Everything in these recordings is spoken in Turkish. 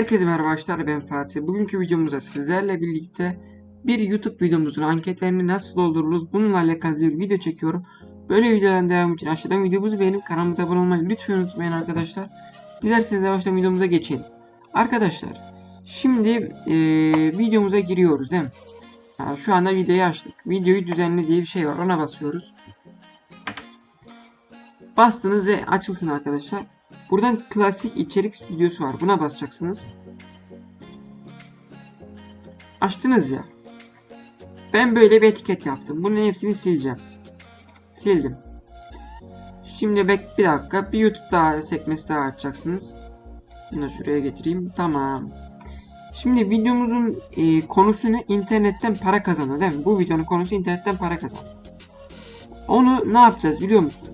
Herkese merhaba arkadaşlar ben Fatih. Bugünkü videomuzda sizlerle birlikte bir YouTube videomuzun anketlerini nasıl doldururuz bununla alakalı bir video çekiyorum. Böyle videoların devamı için aşağıdan videomuzu beğenip kanalımıza abone olmayı lütfen unutmayın arkadaşlar. Dilerseniz yavaştan videomuza geçelim. Arkadaşlar şimdi eee, videomuza giriyoruz değil mi? Ha, şu anda videoyu açtık. Videoyu düzenle diye bir şey var ona basıyoruz. Bastınız ve açılsın arkadaşlar. Buradan klasik içerik stüdyosu var. Buna basacaksınız. Açtınız ya. Ben böyle bir etiket yaptım. Bunun hepsini sileceğim. Sildim. Şimdi bek bir dakika. Bir YouTube daha sekmesi daha açacaksınız. Bunu şuraya getireyim. Tamam. Şimdi videomuzun e, konusu ne? İnternetten para kazanma değil mi? Bu videonun konusu internetten para kazan. Onu ne yapacağız biliyor musunuz?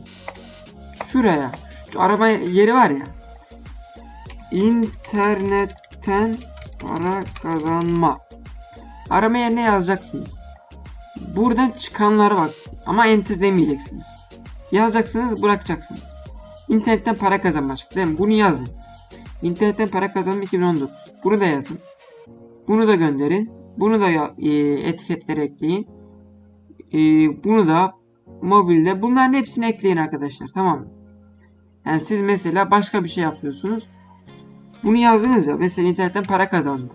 Şuraya. Şu araba yeri var ya. İnternetten para kazanma. Arama yerine yazacaksınız. Buradan çıkanlara bak. Ama enter demeyeceksiniz. Yazacaksınız bırakacaksınız. İnternetten para kazanma çıktı değil mi? Bunu yazın. İnternetten para kazanma 2019. Bunu da yazın. Bunu da gönderin. Bunu da e, etiketlere ekleyin. E, bunu da mobilde. Bunların hepsini ekleyin arkadaşlar. Tamam mı? Yani siz mesela başka bir şey yapıyorsunuz. Bunu yazdınız ya. Mesela internetten para kazandı.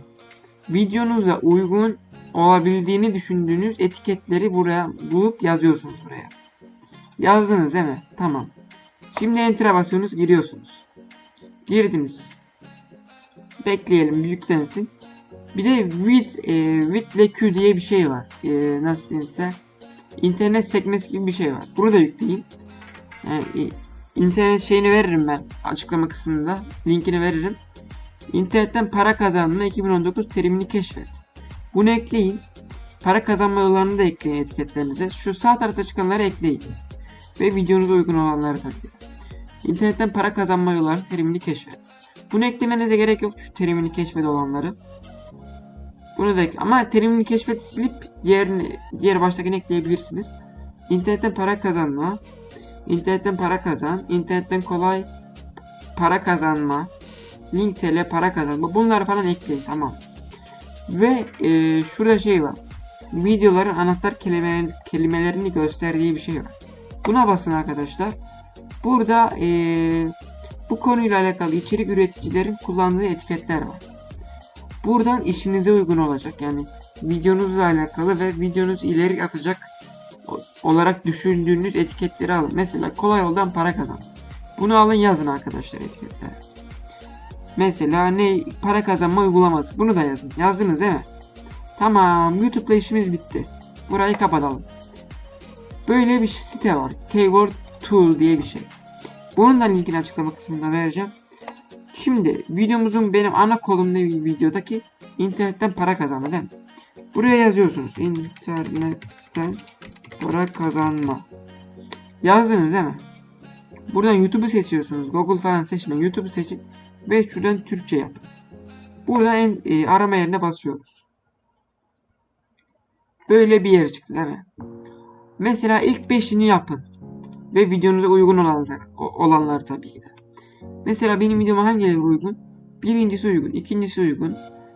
Videonuza uygun olabildiğini düşündüğünüz etiketleri buraya bulup yazıyorsunuz buraya. Yazdınız değil mi? Tamam. Şimdi enter'a basıyorsunuz, giriyorsunuz. Girdiniz. Bekleyelim, yüklensin. Bir de with, e, with ile Q diye bir şey var. E, nasıl diyeyimse internet sekmesi gibi bir şey var. Bunu da yükleyin. Yani, e, internet şeyini veririm ben açıklama kısmında. Linkini veririm. İnternetten para kazanma 2019 terimini keşfet. Bunu ekleyin. Para kazanma yollarını da ekleyin etiketlerinize. Şu sağ tarafta çıkanları ekleyin. Ve videonuza uygun olanları tabii. İnternetten para kazanma yolları terimini keşfet. Bunu eklemenize gerek yok şu terimini keşfet olanları. Bunu da ama terimini keşfet silip diğerini diğer baştakini ekleyebilirsiniz. İnternetten para kazanma, İnternetten para kazan, internetten kolay para kazanma, link tele para kazanma bunları falan ekleyin tamam. Ve e, şurada şey var. Videoların anahtar kelimelerini, kelimelerini gösterdiği bir şey var. Buna basın arkadaşlar. Burada e, bu konuyla alakalı içerik üreticilerin kullandığı etiketler var. Buradan işinize uygun olacak. Yani videonuzla alakalı ve videonuz ileri atacak olarak düşündüğünüz etiketleri alın. Mesela kolay yoldan para kazan. Bunu alın yazın arkadaşlar etiketlere. Mesela ne para kazanma uygulaması. Bunu da yazın. Yazdınız değil mi? Tamam. YouTube'la işimiz bitti. Burayı kapatalım. Böyle bir site var. Keyword Tool diye bir şey. Bunun da linkini açıklama kısmında vereceğim. Şimdi videomuzun benim ana kolumda bir videodaki internetten para kazanma değil mi? Buraya yazıyorsunuz. İnternetten para kazanma. Yazdınız değil mi? Buradan YouTube'u seçiyorsunuz. Google falan seçmeyin. YouTube'u seçin. Ve şuradan Türkçe yapın. Buradan en, e, arama yerine basıyoruz. Böyle bir yer çıktı değil mi? Mesela ilk 5'ini yapın. Ve videonuza uygun olanlar, olanlar tabii ki de. Mesela benim videoma hangileri uygun? Birincisi uygun, ikincisi uygun,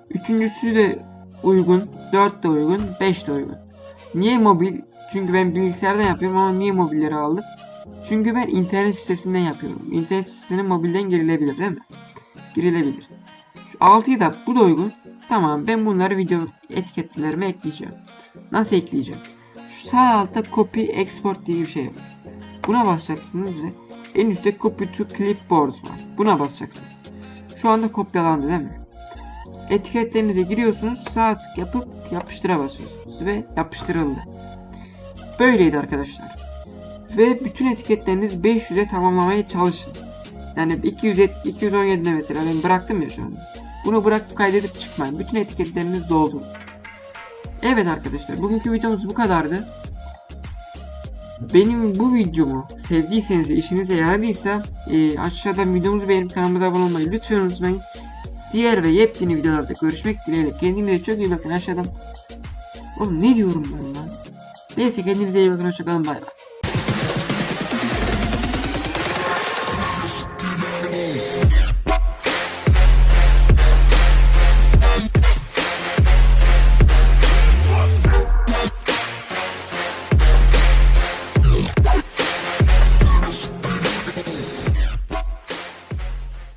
üçüncüsü de uygun, dört de uygun, beş de uygun. Niye mobil? Çünkü ben bilgisayardan yapıyorum ama niye mobilleri aldım? Çünkü ben internet sitesinden yapıyorum. İnternet sitesine mobilden girilebilir değil mi? Girilebilir. Şu 6'yı da bu da uygun. Tamam ben bunları video etiketlerime ekleyeceğim. Nasıl ekleyeceğim? Şu sağ altta copy export diye bir şey var. Buna basacaksınız ve en üstte copy to clipboard var. Buna basacaksınız. Şu anda kopyalandı değil mi? Etiketlerinize giriyorsunuz. Sağ tık yapıp yapıştıra basıyorsunuz ve yapıştırıldı. Böyleydi arkadaşlar. Ve bütün etiketleriniz 500'e tamamlamaya çalışın. Yani 200 217'de mesela ben bıraktım ya şu anda. Bunu bırakıp kaydedip çıkmayın. Bütün etiketleriniz doldu. Evet arkadaşlar bugünkü videomuz bu kadardı. Benim bu videomu sevdiyseniz işinize yaradıysa e, aşağıdan videomuzu beğenip kanalımıza abone olmayı lütfen unutmayın. Diğer ve yepyeni videolarda görüşmek dileğiyle. Kendinize çok iyi bakın aşağıdan. Oğlum ne diyorum ben lan? Neyse kendinize iyi bakın hoşçakalın bay bay.